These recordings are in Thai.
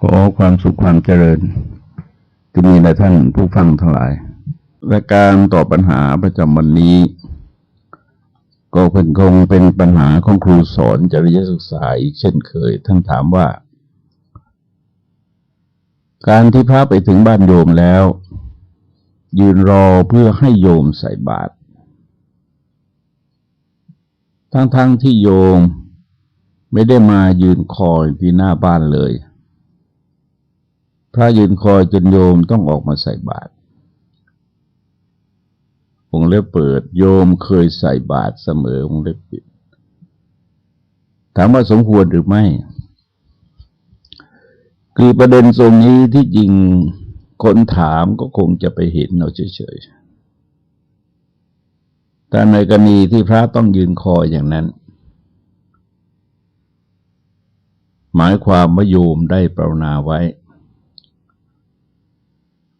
ขอความสุขความเจริญจะมีในท่านผู้ฟังทั้งหลายและการตอบปัญหาประจำวันนี้ ก็เพิ่งคงเป็นปัญหาของครูสอนจริยศึกษาอีกเช่นเคย ท่านถามว่า การที่พระไปถึงบ้านโยมแล้ว ยืนรอเพื่อให้โยมใส่บาตรทั้งๆทที่โยมไม่ได้มายืนคอยที่หน้าบ้านเลย พระยืนคอยจนโยมต้องออกมาใส่บาตรองเล็บเปิด โยมเคยใส่บาตรเสมอองเล็บปิด ถามว่าสมควรหรือไม่ คือประเด็นตรงนี้ที่จริงคนถามก็คงจะไปเห็นเราเฉยๆ แต่ในกรณีที่พระต้องยืนคอยอย่างนั้น หมายความว่าโยมได้ปรนนาไว้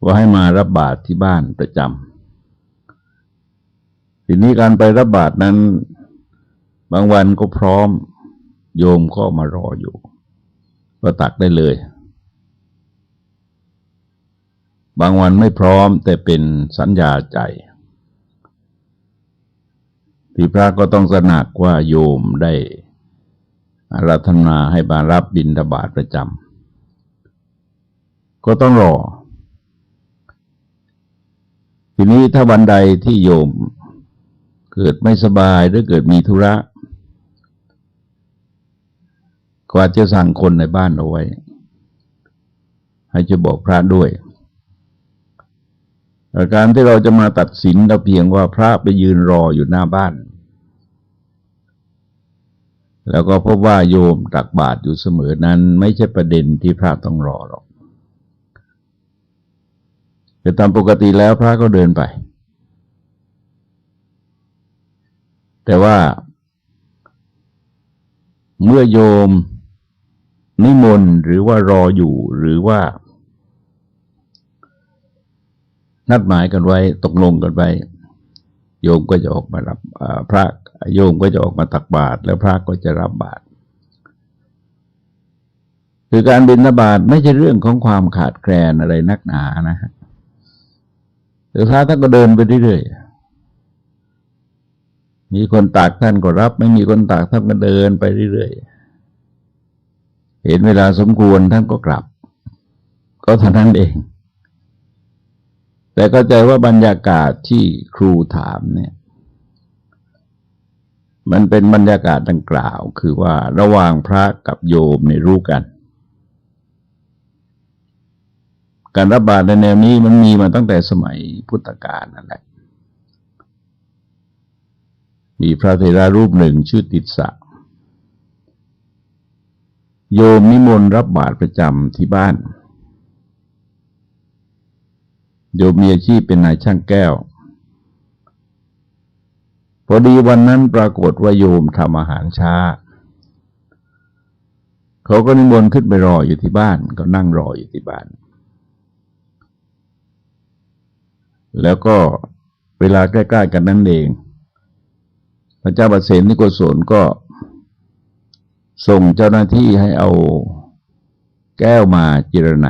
ว่าให้มารับบาตรที่บ้านประจำทีนี้การไปรับบาตรนั้น บางวันก็พร้อม โยมก็มารออยู่ ก็ตักได้เลย บางวันไม่พร้อมแต่เป็นสัญญาใจที่พระก็ต้องสนักว่าโยมได้อาราธนาให้บารับบินทบาทประจำก็ต้องรอ ทีนี้ถ้าวันใดที่โยมเกิดไม่สบายหรือเกิดมีธุระก็อาจจะสั่งคนในบ้านเอาไว้ ให้จะบอกพระด้วยอาการที่เราจะมาตัดสินเราเพียงว่าพระไปยืนรออยู่หน้าบ้าน แล้วก็พบว่าโยมตักบาตรอยู่เสมอนั้น ไม่ใช่ประเด็นที่พระต้องรอหรอก แต่ตามปกติแล้วพระก็เดินไป แต่ว่า เมื่อโยมนิมนต์หรือว่ารออยู่หรือว่า นัดหมายกันไว้ตกลงกันไว้โยมก็จะออกมารับพระโยมก็จะออกมาตักบาตรแล้วพระก็จะรับบาตรคือการบิณฑบาตไม่ใช่เรื่องของความขาดแคลนอะไรนักหนานะฮะ แต่พระท่านก็เดินไปเรื่อยๆมีคนตากท่านก็รับ ไม่มีคนตากท่านก็เดินไปเรื่อยๆเห็นเวลาสมควรท่านก็กลับ ก็เท่านั้นเอง แต่ก็ใจว่าบรรยากาศที่ครูถามเนี่ยมันเป็นบรรยากาศดังกล่าว คือว่าระหว่างพระกับโยมในรู้กัน การรับบาตรในแนวนี้มันมีมาตั้งแต่สมัยพุทธกาลนั่นแหละ มีพระเทรารูปหนึ่งชื่อติดสะ โยมนิมนต์รับบาตรประจำที่บ้าน โยมมีอาชีพเป็นนายช่างแก้ว พอดีวันนั้นปรากฏว่าโยมทำอาหารช้า เขาก็นิมนต์ขึ้นไปรออยู่ที่บ้าน ก็นั่งรออยู่ที่บ้าน แล้วก็เวลาใกล้ๆกันนั่นเอง พระเจ้าบัเสนนิโกศลก็ ส่งเจ้าหน้าที่ให้เอาแก้วมาจิรไน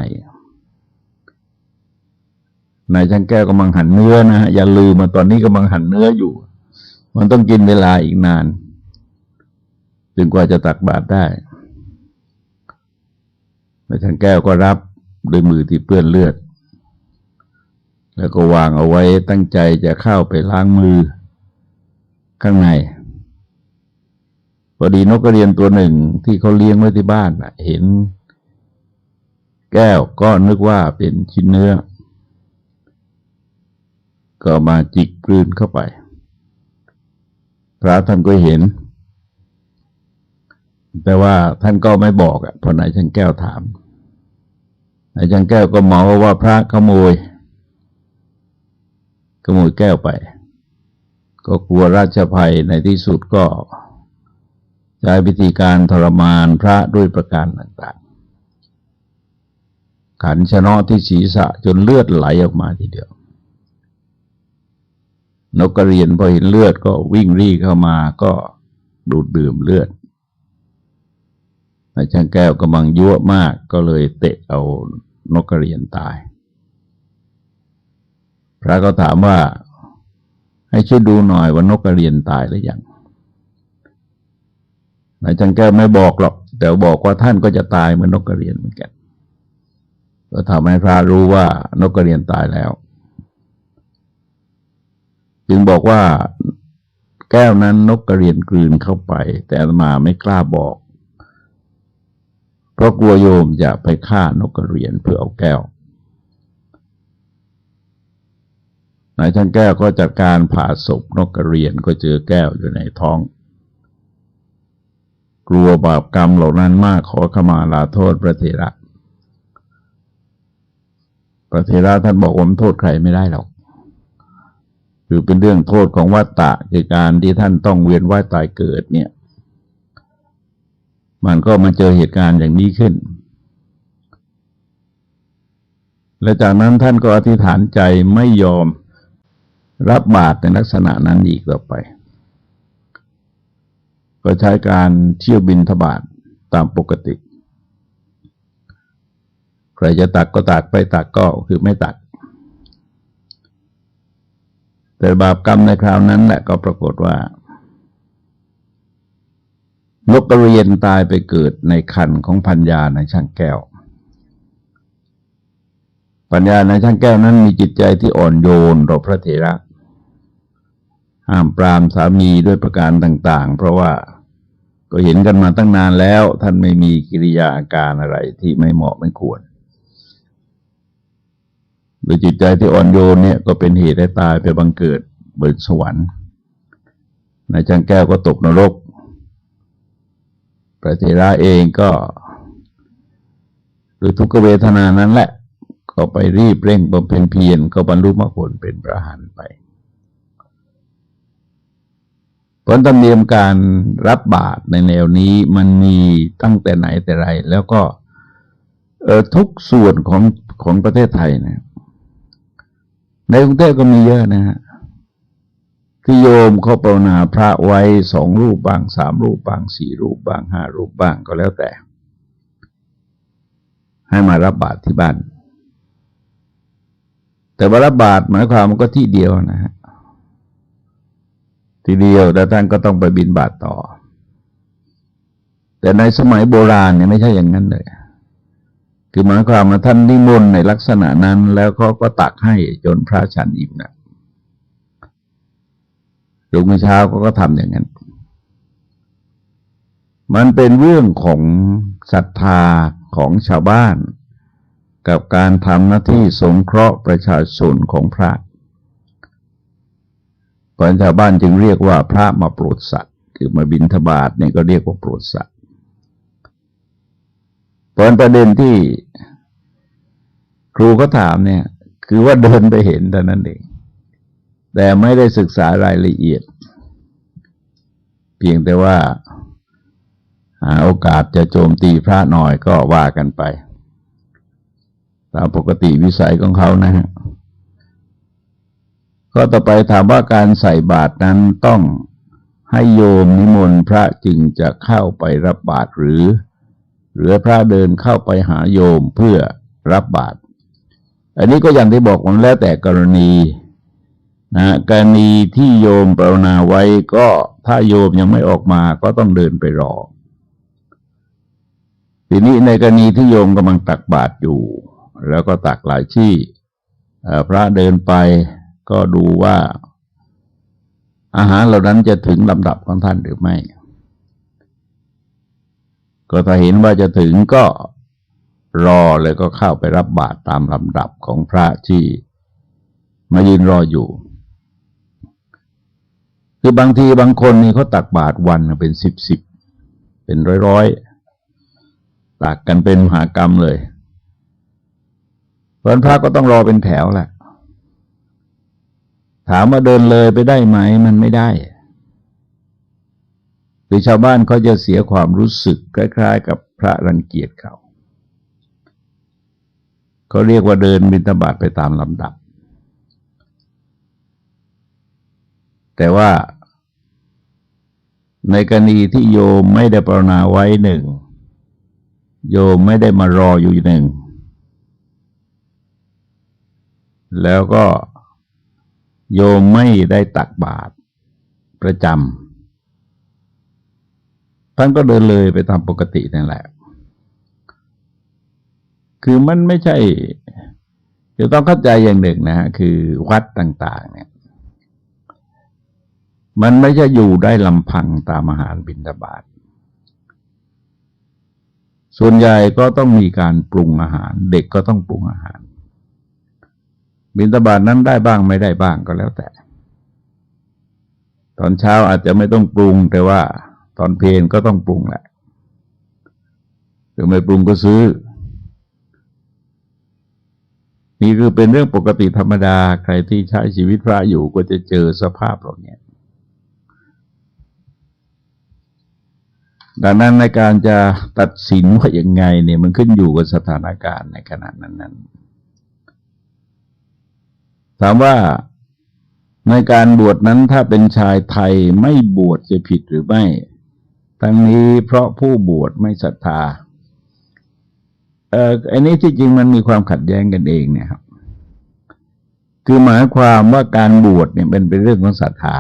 นายช่างแก้วกำลังหั่นเนื้อนะฮะอย่าลืมมาตอนนี้กำลังหั่นเนื้ออยู่ มันต้องกินเวลาอีกนานถึงกว่าจะตักบาตรได้แม่ช่างแก้วก็รับด้วยมือที่เปื้อนเลือด แล้วก็วางเอาไว้ตั้งใจจะเข้าไปล้างมือข้างในพอดีนกกระเรียนตัวหนึ่งที่เขาเลี้ยงไว้ที่บ้านเห็น แก้วก็นึกว่าเป็นชิ้นเนื้อ ก็มาจิกกลืนเข้าไป พระท่านก็เห็น แต่ว่าท่านก็ไม่บอกอะพอนายช่างแก้วถามนายช่างแก้วก็เมาว่าพระขโมย ขโมยแก้วไป ก็กลัวราชภัยในที่สุดก็ใช้วิธีการทรมานพระด้วยประการต่างๆ ขันชนะที่ศีรษะจนเลือดไหลออกมาทีเดียว นกกระเรียนพอเห็นเลือดก็วิ่งรีเข้ามาก็ดูดดื่มเลือดนายช่างแก้วกำลังยั่วมากก็เลยเตะเอานกกระเรียนตาย พระก็ถามว่า ให้ช่วยดูหน่อยว่านกกระเรียนตายหรือยังนายช่างแก้วไม่บอกหรอก แต่บอกว่าท่านก็จะตายเหมือนนกกระเรียนเหมือนกันก็ทำให้พระรู้ว่านกกระเรียนตายแล้ว จึงบอกว่าแก้วนั้นนกกระเรียนกลืนเข้าไป แต่มาไม่กล้าบอก เพราะกลัวโยมจะไปฆ่านกกระเรียนเพื่อเอาแก้ว นายช่างแก้วก็จัดการผ่าศพนกกระเรียนก็เจอแก้วอยู่ในท้อง กลัวบาปกรรมเหล่านั้นมากขอขมาลาโทษพระเถระ พระเถระท่านบอกว่าโทษใครไม่ได้หรอก คือเป็นเรื่องโทษของวัตตะคือการที่ท่านต้องเวียนว่ายตายเกิดเนี่ย มันก็มาเจอเหตุการณ์อย่างนี้ขึ้นและจากนั้นท่านก็อธิษฐานใจไม่ยอม รับบาตรในลักษณะนั้นอีกต่อไป ก็ใช้การเที่ยวบินทบาทตามปกติ ใครจะตักก็ตักไปตักก็คือไม่ตัก แต่บาปกรรมในคราวนั้นแหละก็ปรากฏว่านกกระเรียนตายไปเกิดในคันของพัญญาในช่างแก้ว ปัญญาในช่างแก้วนั้นมีจิตใจที่อ่อนโยนต่อพระเถระ ห้ามปรามสามีด้วยประการต่าง ๆ เพราะว่าก็เห็นกันมาตั้งนานแล้ว ท่านไม่มีกิริยาอาการอะไรที่ไม่เหมาะไม่ควรโดยจิตใจที่อ่อนโยนเนี่ยก็เป็นเหตุให้ตายไปบังเกิดบนสวรรค์นายจังแก้วก็ตกนรก พระเทระเองก็โดยทุกขเวทนานั้นแหละ ก็ไปรีบเร่งบำเพ็ญเพียรก็บรรลุมรรคผลเป็นพระหันไป ผลธรรมเนียมการรับบาตรในแนวนี้มันมีตั้งแต่ไหนแต่ไร แล้วก็ทุกส่วนของของประเทศไทยนะในกรุงเทพก็มีเยอะนะฮะที่โยมเขาปรนาพระไว้สองรูปบางสามรูปบางสี่รูปบางห้ารูปบางก็แล้วแต่ ให้มารับบาตรที่บ้าน แต่ว่ารับบาตรหมายความมันก็ที่เดียวนะฮะ ทีเดียวแต่ท่านก็ต้องไปบินบาตต่อ แต่ในสมัยโบราณเนี่ยไม่ใช่อย่างนั้นเลย คือหมายความว่าท่านนิมนต์ในลักษณะนั้น แล้วเขาก็ตักให้จนพระฉันอิ่มนะลุงเช้าเขาก็ทำอย่างนั้น มันเป็นเรื่องของศรัทธาของชาวบ้าน กับการทำหน้าที่สงเคราะห์ประชาชนของพระ ก่อนชาวบ้านจึงเรียกว่าพระมาโปรดสัตว์ คือมาบินทบาทเนี่ยก็เรียกว่าโปรดสัตว์ผลประเด็นที่ครูก็ถามเนี่ย คือว่าเดินไปเห็นแต่นั้นเอง แต่ไม่ได้ศึกษารายละเอียด เพียงแต่ว่าหาโอกาสจะโจมตีพระหน่อยก็ว่ากันไป ตามปกติวิสัยของเขานะฮะ ก็ต่อไปถามว่าการใส่บาตรนั้นต้องให้โยมนิมนต์พระจึงจะเข้าไปรับบาตรหรือ หรือพระเดินเข้าไปหาโยมเพื่อรับบาตรอันนี้ก็อย่างที่บอกมันแล้วแต่กรณีนะกรณีที่โยมปรนนาไว้ก็ถ้าโยมยังไม่ออกมาก็ต้องเดินไปรอ ทีนี้ในกรณีที่โยมกำลังตักบาตรอยู่ แล้วก็ตักหลายที่พระเดินไป ก็ดูว่าอาหารเหล่านั้นจะถึงลำดับของท่านหรือไม่ ก็ถ้าเห็นว่าจะถึงก็รอเลยก็เข้าไปรับบาตรตามลำดับของพระที่มายืนรออยู่ คือบางทีบางคนนี่เขาตักบาตรวันเป็นสิบสิบเป็นร้อยร้อยตักกันเป็นมหากรรมเลยเพราะพระก็ต้องรอเป็นแถวแหละ ถามว่าเดินเลยไปได้ไหมมันไม่ได้คือชาวบ้านเขาจะเสียความรู้สึกคล้าย ๆ กับพระรังเกียจเขาเขาเรียกว่าเดินบิณฑบาตไปตามลำดับ แต่ว่าในกรณีที่โยมไม่ได้ปรนนาไว้หนึ่ง โยมไม่ได้มารออยู่หนึ่ง แล้วก็ โยมไม่ได้ตักบาตรประจำท่านก็เดินเลยไปตามปกตินั่นแหละ คือมันไม่ใช่จะต้องเข้าใจอย่างหนึ่งนะฮะคือวัดต่าง ๆ เนี่ย มันไม่ใช่อยู่ได้ลำพังตามอาหารบิณฑบาตส่วนใหญ่ก็ต้องมีการปรุงอาหาร เด็กก็ต้องปรุงอาหาร บิณฑบาตนั้นได้บ้างไม่ได้บ้างก็แล้วแต่ ตอนเช้าอาจจะไม่ต้องปรุงแต่ว่า ตอนเพลนก็ต้องปรุงแหละหรือไม่ปรุงก็ซื้อ นี่คือเป็นเรื่องปกติธรรมดาใครที่ใช้ชีวิตพระอยู่ก็จะเจอสภาพเหล่านี้ดังนั้นในการจะตัดสินว่าอย่างไงเนี่ยมันขึ้นอยู่กับสถานการณ์ในขณะนั้นนั้น ถามว่าในการบวชนั้นถ้าเป็นชายไทยไม่บวชจะผิดหรือไม่ ทั้งนี้เพราะผู้บวชไม่ศรัทธาเอ่ออันนี้ที่จริงมันมีความขัดแย้งกันเองเนี่ยครับ คือหมายความว่าการบวชเนี่ยเป็นเป็นเรื่องของศรัทธา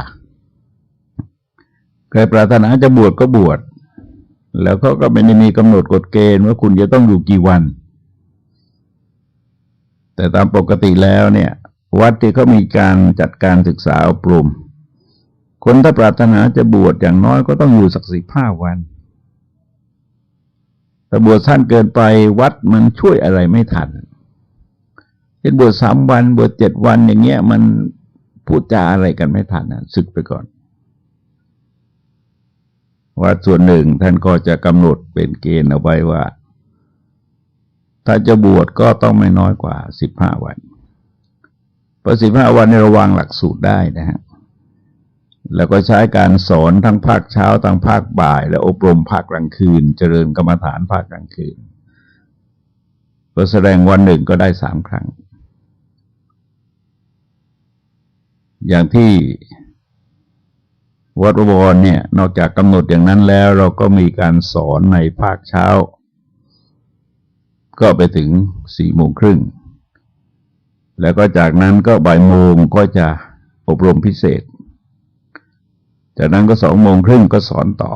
ใครปรารถนาจะบวชก็บวช แล้วเขาก็ไม่ได้มีกำหนดกฎเกณฑ์ว่าคุณจะต้องอยู่กี่วัน แต่ตามปกติแล้วเนี่ย วัดที่เขามีการจัดการศึกษาอบรม คนถ้าปรารถนาจะบวชอย่างน้อยก็ต้องอยู่สักสิบห้าวันแต่บวชสั้นเกินไปวัดมันช่วยอะไรไม่ทันเป็นบวชสามวันบวชเจ็ดวันอย่างเงี้ย มันพูดจาอะไรกันไม่ทันนะศึกไปก่อนวัดส่วนหนึ่งท่านก็จะกำหนดเป็นเกณฑ์เอาไว้ว่า ถ้าจะบวชก็ต้องไม่น้อยกว่าสิบห้าวัน พราะสิบห้าวันในระวังหลักสูตรได้นะฮะ แล้วก็ใช้การสอนทั้งภาคเช้าทั้งภาคบ่าย และอบรมภาคกลางคืน เจริญกรรมฐานภาคกลางคืนก็แสดงวันหนึ่งก็ได้สามครั้ง อย่างที่วัดบวรเนี่ย นอกจากกำหนดอย่างนั้นแล้วเราก็มีการสอนในภาคเช้า ก็ไปถึงสี่โมงครึ่ง แล้วก็จากนั้นก็บ่ายโมงก็จะอบรมพิเศษ จากนั้นก็สองโมงครึ่งก็สอนต่อ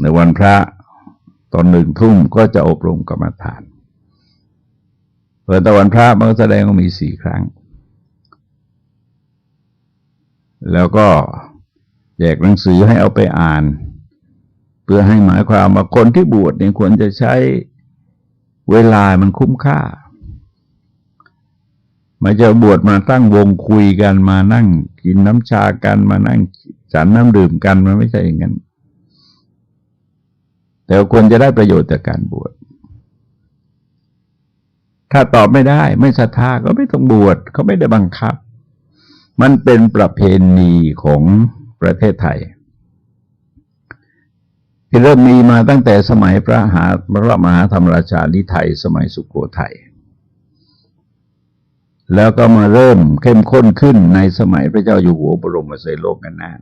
ในวันพระตอนหนึ่งทุ่มก็จะอบรมกรรมฐานเปิดตะวันพระมันก็แสดงว่ามีสี่ครั้ง แล้วก็แจกหนังสือให้เอาไปอ่าน เพื่อให้หมายความว่าคนที่บวชเนี่ยควรจะใช้เวลามันคุ้มค่า ม่จะบวชมาตั้งวงคุยกันมานั่งกินน้ำชากันมานั่งฉันน้ำดื่มกันมันไม่ใช่อย่างนั้น แต่ควรจะได้ประโยชน์จากการบวชถ้าตอบไม่ได้ไม่ศรัทธาก็ไม่ต้องบวชเขาไม่ได้บังคับ มันเป็นประเพณีของประเทศไทย ที่เริ่มมีมาตั้งแต่สมัยพระหาพระมหาธรรมราชาลิไทยสมัยสุโขทัย แล้วก็มาเริ่มเข้มข้นขึ้นในสมัยพระเจ้าอยู่หัวบรมเสดโลกกันนาน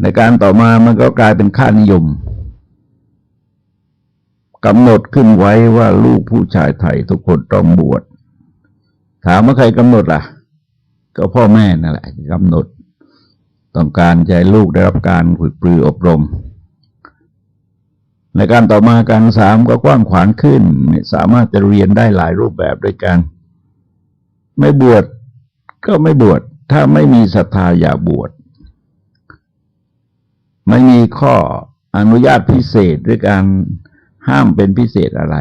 ในการต่อมามันก็กลายเป็นค่านิยมกำหนดขึ้นไว้ว่าลูกผู้ชายไทยทุกคนต้องบวช ถามว่าใครกำหนดล่ะ ก็พ่อแม่นั่นแหละกำหนด ต้องการใจลูกได้รับการฝึกปรืออบรม ในการต่อมาการสามก็กว้างขวางขึ้น สามารถจะเรียนได้หลายรูปแบบด้วยกัน ไม่บวชก็ไม่บวชถ้าไม่มีศรัทธาอย่าบวชไม่มีข้ออนุญาตพิเศษหรือการห้ามเป็นพิเศษอะไร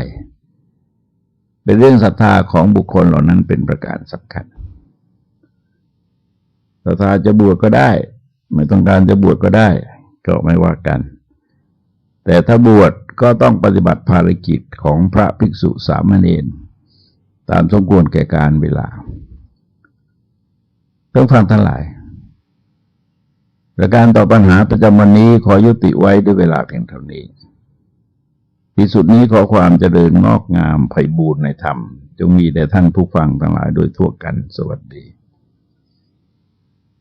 เป็นเรื่องศรัทธาของบุคคลเหล่านั้นเป็นประการสำคัญศรัทธาจะบวชก็ได้ ไม่ต้องการจะบวชก็ได้ ก็ไม่ว่ากัน แต่ถ้าบวชก็ต้องปฏิบัติภารกิจของพระภิกษุสามเณรตามสมควรแก่การเวลา ต้องฟังทั้งหลายประการต่อปัญหาประจำวันนี้ขอยุติไว้ด้วยเวลาเพียงเท่านี้ที่สุดนี้ขอความเจริญงอกงามไพบูรณ์ในธรรม จงมีแด่ท่านผู้ฟังทั้งหลายโดยทั่วกันสวัสดี